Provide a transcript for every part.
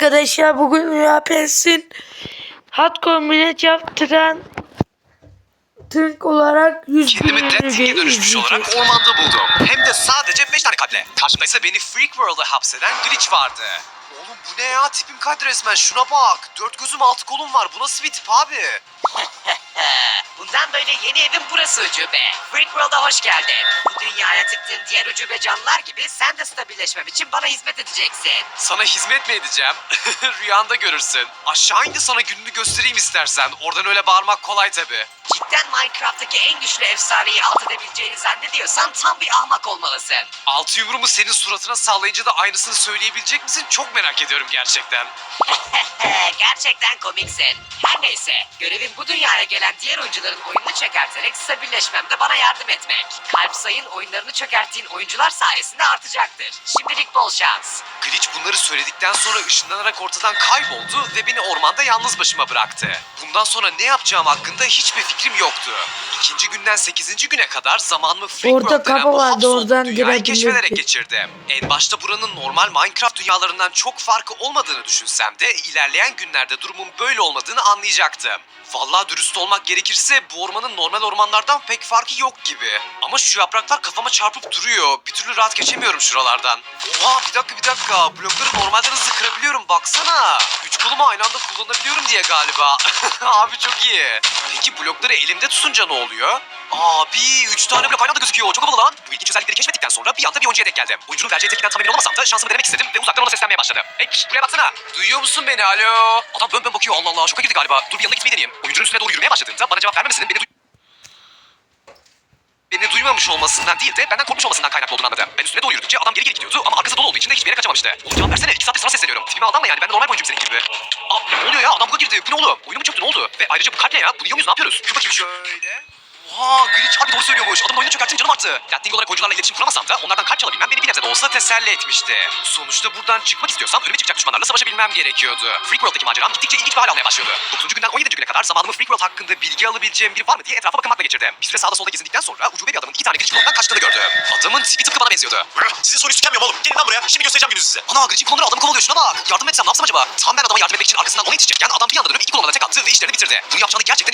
Arkadaşlar bugün Rüya Pens'in hot kombinet yaptıran Tırk olarak 100 Kendimi Dead dönüşmüş olarak ormanda buldum. Hem de sadece 5 tane kalple. Karşımda ise beni Freak World'a hapseden Glitch vardı. Oğlum bu ne ya? Tipim kaydı resmen. Şuna bak. Dört gözüm altı kolum var. Bu nasıl bir tip abi? Bundan böyle yeni evim burası ucube. Freak World'a hoş geldin. Bu dünyaya tıktığın diğer ucube canlılar gibi sen de stabilleşmem için bana hizmet edeceksin. Sana hizmet mi edeceğim? Rüyanda görürsün. Aşağı indi sana gününü göstereyim istersen. Oradan öyle bağırmak kolay tabi. Cidden Minecraft'taki en güçlü efsaneyi alt edebileceğini zannediyorsan tam bir ahmak olmalısın. Altı yumruğumu senin suratına sallayınca da aynısını söyleyebilecek misin? Çok merak ediyorum gerçekten. Gerçekten komiksin. Her neyse, görevim bu dünyaya gelen diğer oyuncuların oyununu çökerterek stabilleşmemde bana yardım etmek. Kalp sayın oyunlarını çökerttiğin oyuncular sayesinde artacaktır. Şimdilik bol şans. Glitch bunları söyledikten sonra ışınlanarak ortadan kayboldu ve beni ormanda yalnız başıma bıraktı. Bundan sonra ne yapacağım hakkında hiçbir fikrim yoktu. İkinci günden sekizinci güne kadar zamanımı Orada World denen kapı bu vardı, oradan dünyayı girebilirdik. keşfederek geçirdim. En başta buranın normal Minecraft dünyalarından çok farkı olmadığını düşünsem de ilerleyen günlerde durumun böyle olmadığını anlayacaktım. Vallahi dürüst olmak gerekirse bu ormanın normal ormanlardan pek farkı yok gibi. Ama şu yapraklar kafama çarpıp duruyor. Bir türlü rahat geçemiyorum şuralardan. Oha bir dakika bir dakika. Blokları normalden hızlı kırabiliyorum baksana. Üç kolumu aynı anda kullanabiliyorum diye galiba. Abi çok iyi. Peki blokları elimde tutunca ne oluyor? Abi üç tane blok aynı anda gözüküyor. Çok havalı lan. Bu ilginç özellikleri keşfettikten sonra bir anda bir oyuncuya denk geldim. Oyuncunun vereceği tepkiden tam emin olamasam da şansımı denemek istedim ve uzaktan ona seslenmeye başladım. Hey şşt, buraya baksana. Duyuyor musun beni alo? Adam bön bön bakıyor Allah Allah şoka girdi galiba. Dur bir yanına gitmeyi deneyeyim. Oyuncunun üstüne doğru yürümeye başladığımda bana cevap vermemesinin beni duy- Beni duymamış olmasından değil de benden korkmuş olmasından kaynaklı olduğunu anladım. Ben üstüne doğru yürüdükçe adam geri geri gidiyordu ama arkası dolu olduğu için de hiçbir yere kaçamamıştı. Oğlum cevap versene. İki saattir sana sesleniyorum. Tipime aldanma yani. Ben de normal oyuncuyum senin gibi. Aa ne oluyor ya? Adam buga girdi. Bu ne oğlum? Oyunu mu çöktü? Ne oldu? Ve ayrıca bu kalp ne ya? Bunu yiyor muyuz? Ne yapıyoruz? Dur bakayım şöyle. Oha Glitch harbi doğru söylüyormuş. Adamın oyunu çökerttim canım arttı. Latting olarak oyuncularla iletişim kuramasam da onlardan kalp çalabilmem beni bir nebze de olsa teselli etmişti. Sonuçta buradan çıkmak istiyorsam önüme çıkacak düşmanlarla savaşabilmem gerekiyordu. Freak World'daki maceram gittikçe ilginç bir hal almaya başlıyordu. 9. günden 17. güne kadar zamanımı Freak World hakkında bilgi alabileceğim biri var mı diye etrafa bakınmakla geçirdim. Bir süre sağda solda gezindikten sonra ucube bir adamın iki tane Glitch klonundan kaçtığını gördüm. Adamın tipi tıpkı bana benziyordu. Sizin soyunuz tükenmiyor mu oğlum? Gelin lan buraya. Şimdi göstereceğim gününüzü size. Ana Glitch'in klonları adamı kovalıyor şuna bak. Yardım etsem ne yapsam acaba? Tam ben adama yardım etmek için arkasından ona yetişecekken adam bir anda dönüp iki klonuna da tek attı ve işlerini bitirdi. Bunu yapacağını gerçekten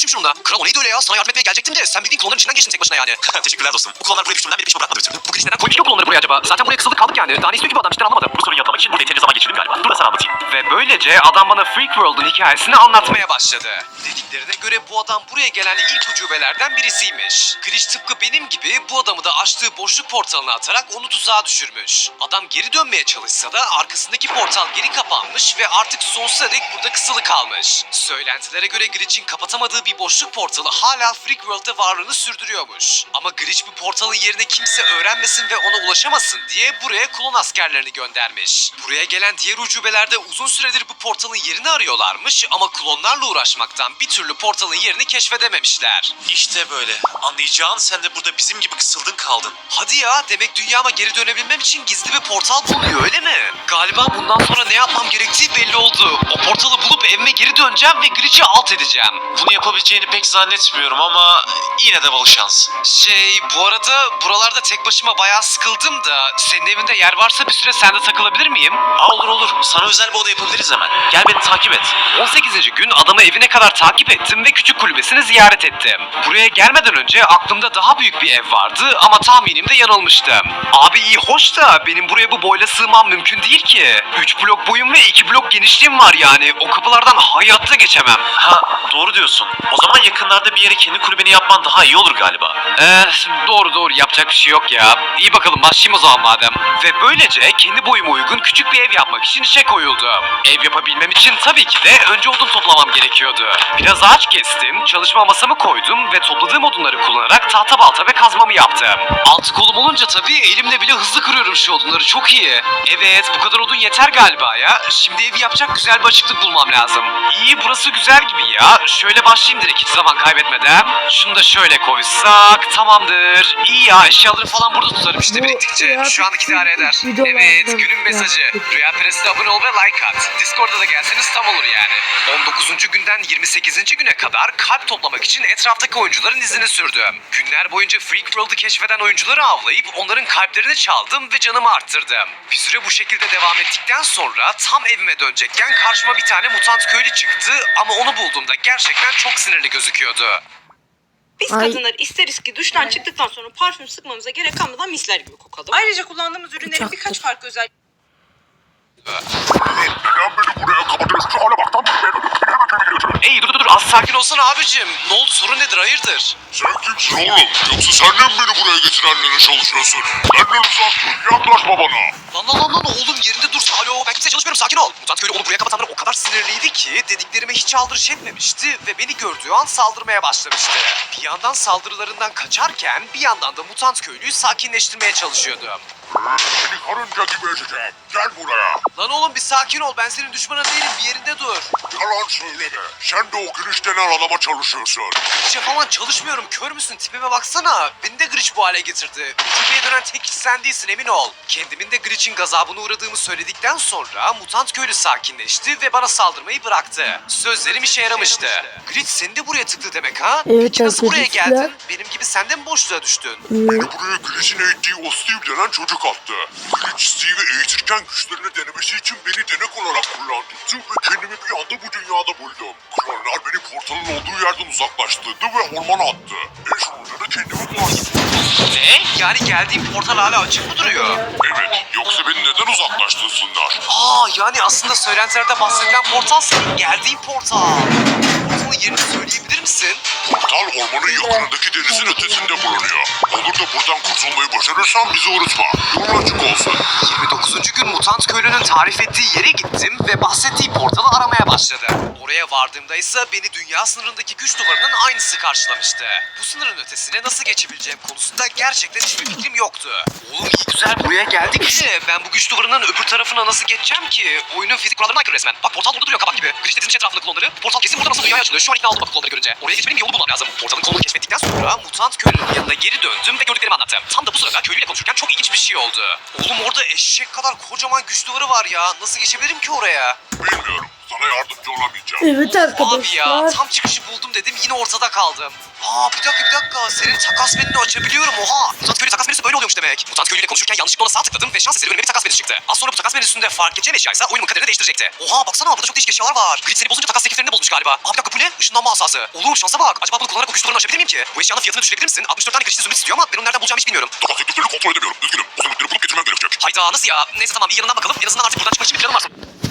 konuşayım şununla. Kral o neydi öyle ya? Sana yardım etmeye gelecektim de sen bildiğin klonların içinden geçtin tek başına yani. Teşekkürler dostum. Bu klonlar buraya düştüğümden beni peşime bırakmadı bir türlü. Bu Glitch neden koymuş ki o klonları buraya acaba? Zaten buraya kısıldık kaldık yani. Daha ne istiyor ki bu adam cidden anlamadım. Bu soruyu yanıtlamak için burada yeterince zaman geçirdim galiba. Dur da sana anlatayım. Ve böylece adam bana Freak World'un hikayesini anlatmaya başladı. Dediklerine göre bu adam buraya gelen ilk ucubelerden birisiymiş. Glitch tıpkı benim gibi bu adamı da açtığı boşluk portalına atarak onu tuzağa düşürmüş. Adam geri dönmeye çalışsa da arkasındaki portal geri kapanmış ve artık sonsuza dek burada kısılı kalmış. Söylentilere göre Glitch'in kapatamadığı bir boşluk portalı hala Freak World'da varlığını sürdürüyormuş. Ama Glitch bu portalın yerine kimse öğrenmesin ve ona ulaşamasın diye buraya klon askerlerini göndermiş. Buraya gelen diğer ucubeler de uzun süredir bu portalın yerini arıyorlarmış ama klonlarla uğraşmaktan bir türlü portalın yerini keşfedememişler. İşte böyle. Anlayacağın sen de burada bizim gibi kısıldın kaldın. Hadi ya demek dünyama geri dönebilmem için gizli bir portal bulunuyor öyle mi? Galiba bundan sonra ne yapmam gerektiği belli oldu. O portalı bulup evime geri döneceğim ve Glitch'i alt edeceğim. Bunu yapabileceğini pek zannetmiyorum ama yine de bol şans. Şey bu arada buralarda tek başıma bayağı sıkıldım da senin evinde yer varsa bir süre sende takılabilir miyim? Aa, olur olur. Sana özel bir oda yapabiliriz hemen. Gel beni takip et. 18. gün adamı evine kadar takip ettim ve küçük kulübesini ziyaret ettim. Buraya gelmeden önce aklımda daha büyük bir ev vardı ama tahminimde yanılmıştım. Abi iyi hoş da benim buraya bu boyla sığmam mümkün değil ki. 3 blok boyum ve 2 blok genişliğim var yani. O kapılardan hayatta geçemem. Ha doğru diyorsun. O zaman yakınlarda bir yere kendi kulübeni yapman daha iyi olur galiba. Ee, doğru doğru yapacak bir şey yok ya. İyi bakalım başlayayım o zaman madem. Ve böylece kendi boyuma uygun küçük bir ev yapmak için işe koyuldum. Ev yapabilmem için tabii ki de önce odun toplamam gerekiyordu. Biraz ağaç kestim, çalışma masamı koydum ve topladığım odunları kullanarak tahta balta ve kazmamı yaptım. Altı kolum olunca tabii elimle bile hızlı kırıyorum şu odunları çok iyi. Evet bu kadar odun yeter galiba ya. Şimdi evi yapacak güzel bir açıklık bulmam lazım. İyi burası güzel gibi ya. Şöyle başlayayım direkt hiç zaman kaybetmeden. Şunu da şöyle koysak tamamdır. İyi ya eşyaları falan burada tutarım işte Bu biriktikçe. Şu anlık idare eder. Evet günün mesajı. Ya. Rüya Press'e abone ol ve like at. Discord'a da gelseniz tam olur yani. 19. günden 28. güne kadar kalp toplamak için etraftaki oyuncuların izini sürdüm. Günler boyunca Freak World'u keşfeden oyuncuları avlayıp onların kalplerini çaldım ve canımı arttırdım. Bir süre bu şekilde devam ettikten sonra tam evime dönecekken karşıma bir tane mutant köylü çıktı ama onu bulduğumda gerçekten çok sinirli gözüküyordu. Biz Ay. kadınlar isteriz ki duştan çıktıktan sonra parfüm sıkmamıza gerek kalmadan misler gibi kokalım. Ayrıca kullandığımız ürünlerin Uçaktır. birkaç farklı özelliği Neden beni buraya kapatıyorsun? Şu hale bak tam beni beni Ey dur dur dur az sakin olsana abicim. Ne oldu sorun nedir hayırdır? Sen kimsin oğlum? Yoksa sen de mi beni buraya getirenlere çalışıyorsun? Benden uzak dur. Yaklaşma bana. Lan lan lan lan oğlum yerinde dur. Alo ben kimseye çalışmıyorum sakin ol. Mutant köylü onu buraya kapatanlar o kadar sinirliydi ki dediklerime hiç aldırış etmemişti ve beni gördüğü an saldırmaya başlamıştı. Bir yandan saldırılarından kaçarken bir yandan da mutant köylüyü sakinleştirmeye çalışıyordu. Seni karınca gibi ezeceğim. Gel buraya. Lan oğlum bir sakin ol ben senin düşmanın değilim bir yerinde dur. Yalan söyleme. Sen de o giriş denen adama çalışıyorsun. Glitch'e falan çalışmıyorum kör müsün tipime baksana. Beni de Glitch bu hale getirdi. Ucubeye dönen tek kişi sen değilsin emin ol. Kendimin de Glitch'in gazabına uğradığımı söyledikten sonra mutant köylü sakinleşti ve bana saldırmayı bıraktı. Sözlerim işe yaramıştı. Glitch seni de buraya tıktı demek ha? Evet Peki nasıl buraya arkadaşlar. geldin? Benim gibi sen de mi boşluğa düştün? Beni buraya Glitch'in eğittiği o Steve denen çocuk attı. Glitch Steve'i eğitirken güçlerini denemesi için beni denek olarak kullandırdı ve kendimi bir anda bu dünyada buldum. Beni portalın olduğu yerden uzaklaştırdı ve ormana attı. En sonunda da kendimi bulaştırdım. Ne? Yani geldiğim portal hala açık mı duruyor? Evet, yoksa beni neden uzaklaştırsınlar? Aa yani aslında söylentilerde bahsedilen portal senin geldiğin portal. Portalın yerini? Ormanın yakınındaki denizin ötesinde bulunuyor. Olur da buradan kurtulmayı başarırsan bizi unutma. Yolun açık olsun. 29. gün mutant köylünün tarif ettiği yere gittim ve bahsettiği portalı aramaya başladım. Oraya vardığımda ise beni dünya sınırındaki güç duvarının aynısı karşılamıştı. Bu sınırın ötesine nasıl geçebileceğim konusunda gerçekten hiçbir fikrim yoktu. Oğlum iyi güzel buraya geldik de ben bu güç duvarının öbür tarafına nasıl geçeceğim ki? Oyunun fizik kurallarına aykırı resmen. Bak portal burada duruyor kabak gibi. Glitch dediğin etrafında klonları. Portal kesin burada nasıl dünyaya açılıyor. Şu an ikna oldum bak klonları görünce. Oraya geçmenin bir yolu bulmam lazım. Portalın kolunu keşfettikten sonra mutant köylünün yanına geri döndüm ve gördüklerimi anlattım. Tam da bu sırada köylüyle konuşurken çok ilginç bir şey oldu. Oğlum orada eşek kadar kocaman güç duvarı var ya. Nasıl geçebilirim ki oraya? Bilmiyorum. Sana yardımcı olamayacağım. Evet Abi ya arkadaşlar. tam çıkışı buldum dedim yine ortada kaldım. Aa bir dakika bir dakika senin takas menünü açabiliyorum oha. Mutant köylü takas menüsü böyle oluyormuş demek. Mutant köylüyle konuşurken yanlışlıkla ona sağ tıkladım ve şans eseri önüme bir takas menüsü çıktı. Az sonra bu takas menüsünde fark edeceğim eşyaysa oyunun kaderini değiştirecekti. Oha baksana burada çok değişik eşyalar var. Glitch seni bozunca takas tekliflerini bulmuş galiba. Aa bir dakika bu ne? Işınlanma asası. Oğlum şansa bak. Acaba bunu kullanarak o güç aşabilir miyim ki? Bu eşyanın fiyatını düşürebilir misin? 64 tane glitchli zümrüt istiyor ama ben onu nereden bulacağımı hiç bilmiyorum. Takas tekliflerini kontrol edemiyorum. Üzgünüm. O zümrütleri bulup getirmem gerekecek. Hayda nasıl ya? Neyse tamam bir yanından bakalım. En azından artık buradan çıkmak için bir planım var.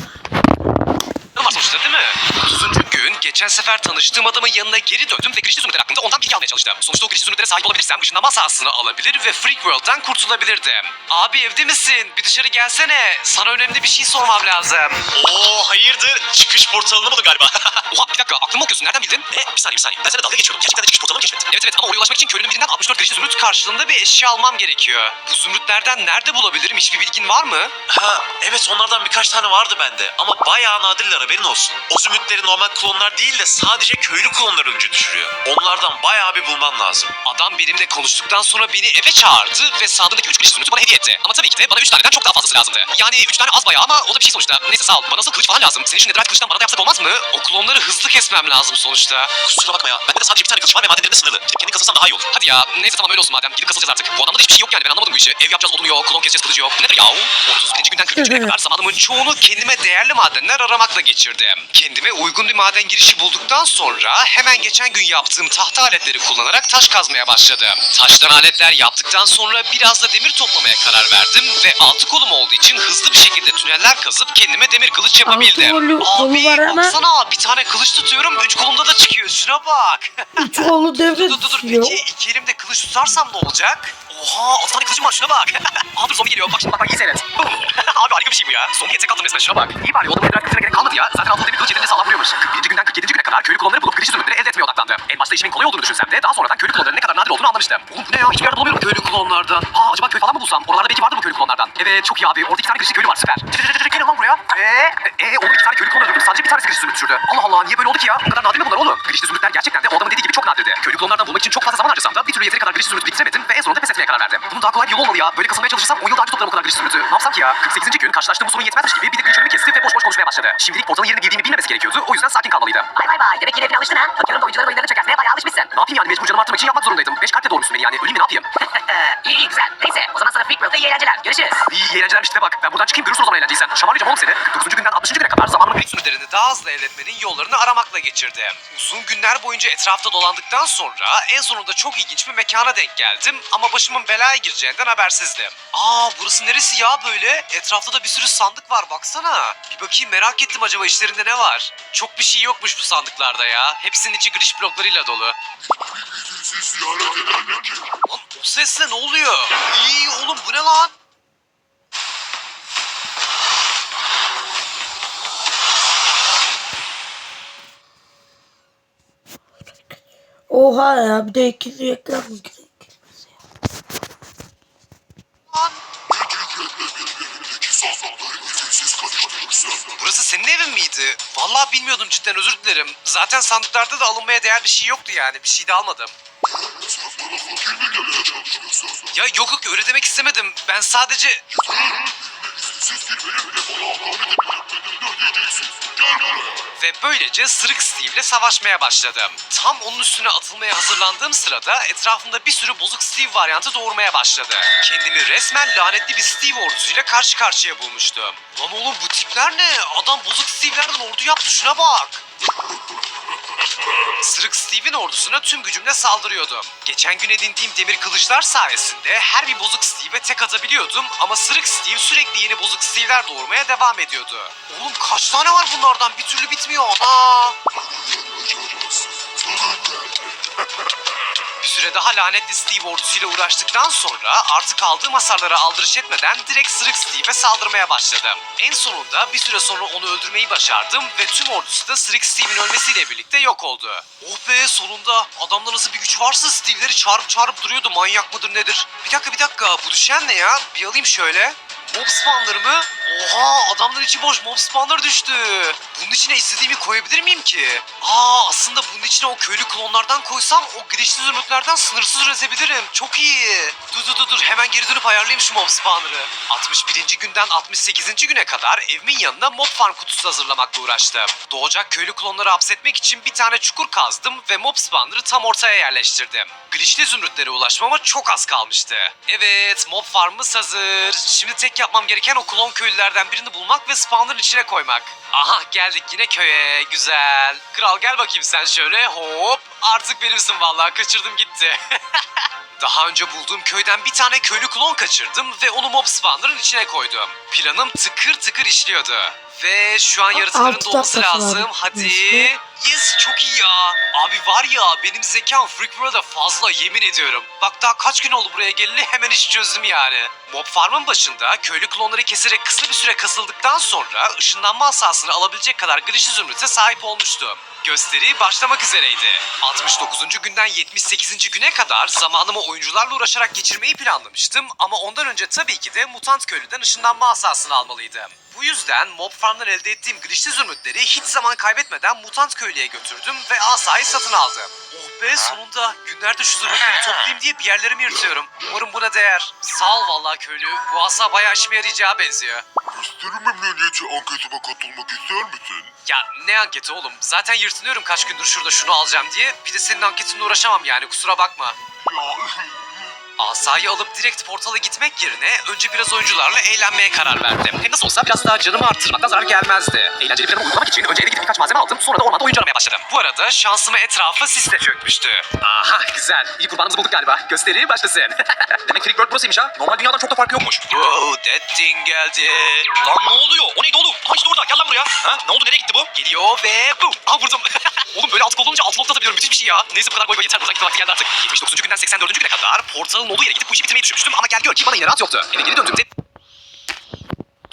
Planım var sonuçta değil mi? 30. gün geçen sefer tanıştığım adamın yanına geri döndüm ve Grişli Zümrütler hakkında ondan bilgi almaya çalıştım. Sonuçta o Grişli Zümrütlere sahip olabilirsem ışınlanma sahasını alabilir ve Freak World'dan kurtulabilirdim. Abi evde misin? Bir dışarı gelsene. Sana önemli bir şey sormam lazım. Oo hayırdır? Çıkış portalını buldun galiba. Oha bir dakika aklımı okuyorsun nereden bildin? e, bir saniye bir saniye. Ben sana dalga geçiyordum. Gerçekten de çıkış portalını keşfettim. Evet evet ama oraya ulaşmak için köylünün birinden 64 Grişli Zümrüt karşılığında bir eşya almam gerekiyor. Bu zümrütlerden nerede bulabilirim? Hiçbir bilgin var mı? Ha evet onlardan birkaç tane vardı bende. Ama bayağı nadirler haberin olsun. O zümrütleri normal klonlar değil de sadece köylü klonlar önce düşürüyor. Onlardan bayağı bir bulman lazım. Adam benimle konuştuktan sonra beni eve çağırdı ve sağdığındaki 3 kılıç zümrütü bana hediye etti. Ama tabii ki de bana 3 taneden çok daha fazlası lazımdı. Yani 3 tane az bayağı ama o da bir şey sonuçta. Neyse sağ ol. Bana asıl kılıç falan lazım. Senin şu netherite kılıçtan bana da yapsak olmaz mı? O klonları hızlı kesmem lazım sonuçta. Kusura bakma ya. Bende de sadece bir tane kılıç var ve madenlerim de sınırlı. Gidip kendin kasılsan daha iyi olur. Hadi ya neyse tamam öyle olsun madem. Gidip kasılacağız artık. Bu adamda da hiçbir şey yok yani ben anlamadım bu işi. Ev yapacağız odun yok, klon keseceğiz kılıcı yok. Nedir ya? 31. günden 43. güne kadar zamanımın çoğunu kendime değerli madenler aramakla geçirdim. Kendime uygun bir maden girişi bulduktan sonra hemen geçen gün yaptığım tahta aletleri kullanarak taş kazmaya başladım. Taştan aletler yaptıktan sonra biraz da demir toplamaya karar verdim ve altı kolum olduğu için hızlı bir şekilde tüneller kazıp kendime demir kılıç yapabildim. kolu- kolu Abi var ama- baksana bir tane kılıç tutuyorum üç kolumda da çıkıyor şuna bak. Üç kolu Dur devre dur dur tutuyor. peki iki elimde kılıç tutarsam ne olacak? Oha altı tane kılıcım var şuna bak. Aa dur zombi geliyor bak şimdi bak bak iyi seyret. Abi harika bir şey bu ya. Zombiye tek attım resmen şuna bak. İyi bari o adamın etrafı kılıcına gerek kalmadı ya. Zaten altı demir kılıç elinde sağlam vuruyormuş. 41. günden 47. kadar köylü klonları bulup kılıç zümrütleri elde etmeye odaklandım. En başta işimin kolay olduğunu düşünsem de daha sonradan köylü klonların ne kadar nadir olduğunu anlamıştım. Oğlum bu ne ya hiçbir yerde bulamıyorum köylü klonlardan. Aa acaba köy falan mı bulsam? Oralarda belki vardır mı köylü klonlardan? Evet çok iyi abi. Orada iki tane kılıçlı köylü var süper. Gelin lan buraya. Eee? Eee oğlum iki tane köylü klon öldürdüm. Sadece bir tanesi kılıçlı zümrüt düşürdü. Allah Allah niye böyle oldu ki ya? O kadar nadir mi bunlar oğlum? Kılıçlı zümrütler gerçekten de o adamın dediği gibi çok nadirdi. Köylü klonlardan bulmak için çok fazla zaman harcasam da bir türlü yeteri kadar kılıçlı zümrüt biriktiremedim ve en sonunda pes etmeye karar verdim. Bunun daha kolay bir yolu olmalı ya. Böyle kasılmaya çalışırsam 10 yıl daha önce toplarım o kadar kılıçlı zümrütü. Ne yapsam ki ya? 48. gün karşılaştığım bu sorun yetmezmiş gibi bir de kılıç önümü kesti ve boş Şimdilik portalın yerini bildiğimi bilmemesi gerekiyordu. O yüzden sakin kalmalıydım. Vay vay vay demek yine alıştın ha. Bakıyorum da oyuncuların oyunlarını çökertmeye bayağı alışmışsın. Ne yapayım yani mecbur canımı arttırmak için yapmak zorundaydım. Beş kalple doğurmuşsun beni yani. Öleyim mi ne yapayım? iyi iyi güzel. Neyse o zaman sana Freak World'da iyi eğlenceler. Görüşürüz. İyi iyi eğlenceler işte bak. Ben buradan çıkayım görürsün o zaman eğlenceysen. Şamarlayacağım oğlum seni. 49. günden 60. güne kadar zamanımı bir sürülerini daha hızlı elde etmenin yollarını aramakla geçirdim. Uzun günler boyunca etrafta dolandıktan sonra en sonunda çok ilginç bir mekana denk geldim ama başımın belaya gireceğinden habersizdim. Aa burası neresi ya böyle? Etrafta da bir sürü sandık var baksana. Bir bakayım merak ettim acaba içlerinde ne var? Çok bir şey yokmuş bu sandıklarda ya. Hepsinin içi giriş bloklarıyla dolu. Lan o ses ne ne oluyor? İyi oğlum bu ne lan? Oha ya bir de ikinci reklam mı gerek? Burası senin evin miydi? Vallahi bilmiyordum cidden özür dilerim. Zaten sandıklarda da alınmaya değer bir şey yoktu yani. Bir şey de almadım. Ya yok yok öyle demek istemedim. Ben sadece... İzinsiz girmeni bile bana hakaret Ve böylece Sırık Steve ile savaşmaya başladım. Tam onun üstüne atılmaya hazırlandığım sırada etrafımda bir sürü bozuk Steve varyantı doğurmaya başladı. Kendimi resmen lanetli bir Steve ordusuyla karşı karşıya bulmuştum. Lan oğlum bu tipler ne? Adam bozuk Steve'lerden ordu yaptı şuna bak. Sırık Steve'in ordusuna tüm gücümle saldırıyordum. Geçen gün edindiğim demir kılıçlar sayesinde her bir bozuk Steve'e tek atabiliyordum ama Sırık Steve sürekli yeni bozuk Steve'ler doğurmaya devam ediyordu. Oğlum kaç tane var bunlardan? Bir türlü bitmiyor. Ana! Süre daha lanetli Steve ordusuyla uğraştıktan sonra artık aldığım hasarlara aldırış etmeden direkt Sırık Steve'e saldırmaya başladım. En sonunda bir süre sonra onu öldürmeyi başardım ve tüm ordusu da Sırık Steve'in ölmesiyle birlikte yok oldu. Oh be sonunda adamda nasıl bir güç varsa Steve'leri çağırıp çağırıp duruyordu manyak mıdır nedir? Bir dakika bir dakika bu düşen ne ya? Bir alayım şöyle. Mob spawnları mı? Oha adamların içi boş mob spawnları düştü. Bunun içine istediğimi koyabilir miyim ki? Aa aslında bunun içine o köylü klonlardan koysam o girişli zümrütlerden sınırsız üretebilirim. Çok iyi. Dur dur dur dur hemen geri dönüp ayarlayayım şu mob spawnları. 61. günden 68. güne kadar evimin yanına mob farm kutusu hazırlamakla uğraştım. Doğacak köylü klonları hapsetmek için bir tane çukur kazdım ve mob spawnları tam ortaya yerleştirdim. Glitchli zümrütlere ulaşmama çok az kalmıştı. Evet mob farmımız hazır. Şimdi tek yapmam gereken o klon köylülerden birini bulmak ve spawnların içine koymak. Aha geldik yine köye. Güzel. Kral gel bakayım sen şöyle. Hop. Artık benimsin vallahi kaçırdım gitti. Daha önce bulduğum köyden bir tane köylü klon kaçırdım ve onu mob spawnların içine koydum. Planım tıkır tıkır işliyordu. Ve şu an yaratıkların altı var. lazım. Hadi. Yes çok iyi ya. Abi var ya benim zekam Freak World'a fazla yemin ediyorum. Bak daha kaç gün oldu buraya geleli hemen işi çözdüm yani. Mob Farm'ın başında köylü klonları keserek kısa bir süre kasıldıktan sonra ışınlanma asasını alabilecek kadar glitchli zümrüte sahip olmuştum. Gösteri başlamak üzereydi. 69. günden 78. güne kadar zamanımı oyuncularla uğraşarak geçirmeyi planlamıştım ama ondan önce tabii ki de mutant köylüden ışınlanma asasını almalıydım. Bu yüzden Mob Farm'dan elde ettiğim glitchli zümrütleri hiç zaman kaybetmeden mutant köylüye götürdüm ve asayı satın aldım. Oh be sonunda günlerde şu zümrütleri toplayayım diye bir yerlerimi yırtıyorum. Umarım buna değer. Sağ ol vallahi köylü. Bu asa bayağı işime yarayacağı benziyor. Gösteri memnuniyeti anketime katılmak ister misin? Ya ne anketi oğlum? Zaten yırtınıyorum kaç gündür şurada şunu alacağım diye. Bir de senin anketinle uğraşamam yani kusura bakma. Asayı alıp direkt portala gitmek yerine önce biraz oyuncularla eğlenmeye karar verdim. Hem nasıl olsa biraz daha canımı arttırmaktan zarar gelmezdi. Eğlenceli planımı uygulamak için önce eve gidip birkaç malzeme aldım sonra da ormanda oyuncu aramaya başladım. Bu arada şansıma etrafa sis de çökmüştü. Aha güzel. İyi kurbanımızı bulduk galiba. Gösteri başlasın. Demek Freak World burasıymış ha. Normal dünyadan çok da farkı yokmuş. Wow, that thing geldi. Lan ne oluyor? O neydi oğlum? Ha işte orada. Gel lan buraya. Ha? Ne oldu? Nereye gitti bu? Geliyor ve bu. Aa vurdum. oğlum böyle alt kol olunca altı nokta atabiliyorum. Müthiş bir şey ya. Neyse bu kadar boy boy yeter. Buradan gitme vakti geldi artık. 79. günden 84. güne kadar portalın olduğu yere gidip bu işi bitirmeyi düşünmüştüm. Ama gel gör ki bana yine rahat yoktu. Eve geri döndüğümde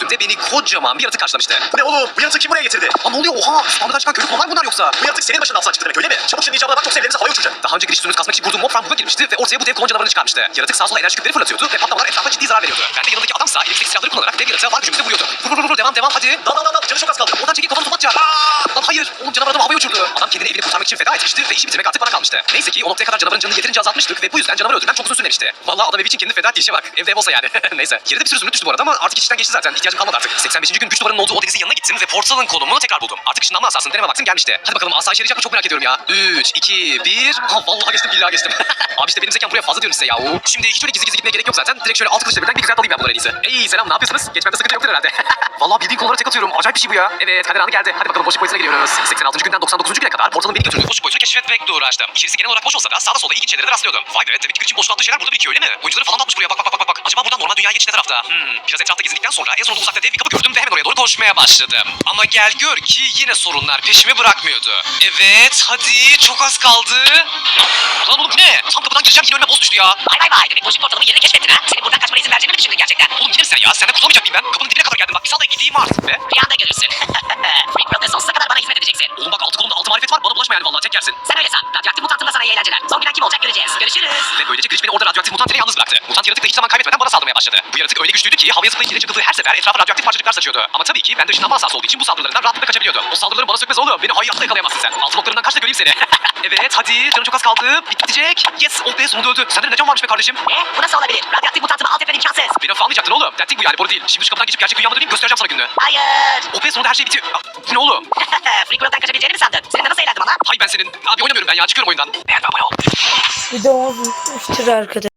Döndüğümde beni kocaman bir yaratık karşılamıştı. Ne oğlum? Bu yaratık kim buraya getirdi? Aa ne oluyor? Oha! Spawn'dan çıkan köylü klonlar bunlar yoksa. Bu yaratık senin başının altından çıktı demek öyle mi? Çabuk şimdi icabına bak yoksa evlerinizi havaya uçuracak. Daha önce giriş zümrüt kasmak için kurduğum mob farm girmişti ve ortaya bu dev klon canavarını çıkarmıştı. Yaratık sağa sola enerji küpleri fırlatıyordu ve patlamalar etrafa ciddi zarar veriyordu. Ben de yanındaki adamsa elimizdeki silahları kullanarak dev yaratığa var gücümüzle vuruyordu. Vur vur vur devam devam hadi. Dal dal dal dal. Canı çok az kaldı. Oradan çekil kafanı. Aa! Lan hayır. Oğlum canavar adamı havaya uçurdu. Adam kendini evini kurtarmak için feda etmişti ve işi bitirmek artık bana kalmıştı. Neyse ki o noktaya kadar canavarın canını yeterince azaltmıştık ve bu yüzden canavarı öldürmem çok uzun sürmemişti. Vallahi adam ev için kendini feda ettiği işe bak. Evde ev olsa yani. Neyse. Yerde bir sürü zümrüt düştü bu arada ama artık işten geçti zaten. İhtiyacım kalmadı artık. 85. gün güç duvarının olduğu o denizin yanına gittim ve portalın konumunu tekrar buldum. Artık ışınlanma asasını deneme vaktim gelmişti. Hadi bakalım asayiş yarayacak mı çok merak ediyorum ya. 3, 2, 1. Ha vallahi geçtim billahi geçtim. Abi işte benim zekam buraya fazla diyorum size ya. Şimdi hiç öyle gizli gizli gitmeye gerek yok zaten. Direkt şöyle alt kılıçla birden bir güzel dalayım ben bunları en. Ey selam ne yapıyorsunuz? Geçmemde sıkıntı yoktur herhalde. vallahi bildiğin konulara tek atıyorum. Acayip bir şey bu ya. Evet kader anı geldi. Hadi bakalım boşluk boyutuna gidiyoruz. 86. günden 99. güne kadar portalın beni götürdüğü boşluk boyutunu keşfetmekle uğraştım. İçerisi genel olarak boş olsa da sağda solda ilginç şeylere rastlıyordum. Vay be demek ki için boşluğa attığı şeyler burada birikiyor öyle mi? Oyuncuları falan da atmış buraya bak bak bak bak. Acaba buradan normal dünyaya geçiş ne tarafta? Hmm. Biraz etrafta gezindikten sonra en sonunda uzakta dev bir kapı gördüm ve hemen oraya doğru koşmaya başladım. Ama gel gör ki yine sorunlar peşimi bırakmıyordu. Evet hadi çok az kaldı. Lan oğlum bu ne? Tam kapıdan gireceğim yine önüme boss düştü ya. Vay vay vay demek boşluk portalımın yerini keşfettin ha. Senin buradan kaçmana izin vereceğimi mi düşündün gerçekten? Oğlum yine sen ya? Senden kurtulamayacak mıyım ben? Kapının dibine kadar geldim bak. Bir sal da gideyim artık be. Rüyanda görürsün. Freak World'de sonsuza kadar bana hizmet edeceksin. Oğlum bak altı kolumda altı marifet var. Bana bulaşma yani vallahi tek yersin. Sen öyle san. Radyoaktif mutantımla sana iyi eğlenceler. Son gülen kim olacak göreceğiz. Görüşürüz. Ve böylece Glitch beni orada radyoaktif yalnız bıraktı. Mutant yaratık da hiç zaman kaybetmeden bana saldırmaya başladı. Bu yaratık öyle güçlüydü ki havaya zıplayıp çakıldığı her sefer etrafa radyoaktif parçacıklar saçıyordu. Ama tabii ki ben de ışınlanma asası olduğu için bu saldırılarından rahatlıkla kaçabiliyordu. O saldırıları bana sökmez oğlum. Beni hayatta yakalayamazsın sen. Altın oklarından kaç da göreyim seni. evet hadi canım çok az kaldı. Bitecek. Yes oh be sonunda öldü. Sende ne can varmış be kardeşim. Ne? Bu nasıl olabilir? Radyoaktif mutantımı alt etmen imkansız. Beni hafife almayacaktın oğlum. Dert değil bu yani boru değil. Şimdi şu kapıdan geçip gerçek dünyama döneyim göstereceğim sana gününü. Hayır. Oh be sonunda her şey bitiyor. Aa, Bu ne oğlum? Freak World'dan kaçabileceğini mi sandın? Seninle nasıl eğlendim ama? Hay ben senin. Abi oynamıyorum ben ya çıkıyorum oyundan. Beğen abone ol. Videomuz bitmiştir arkadaşlar.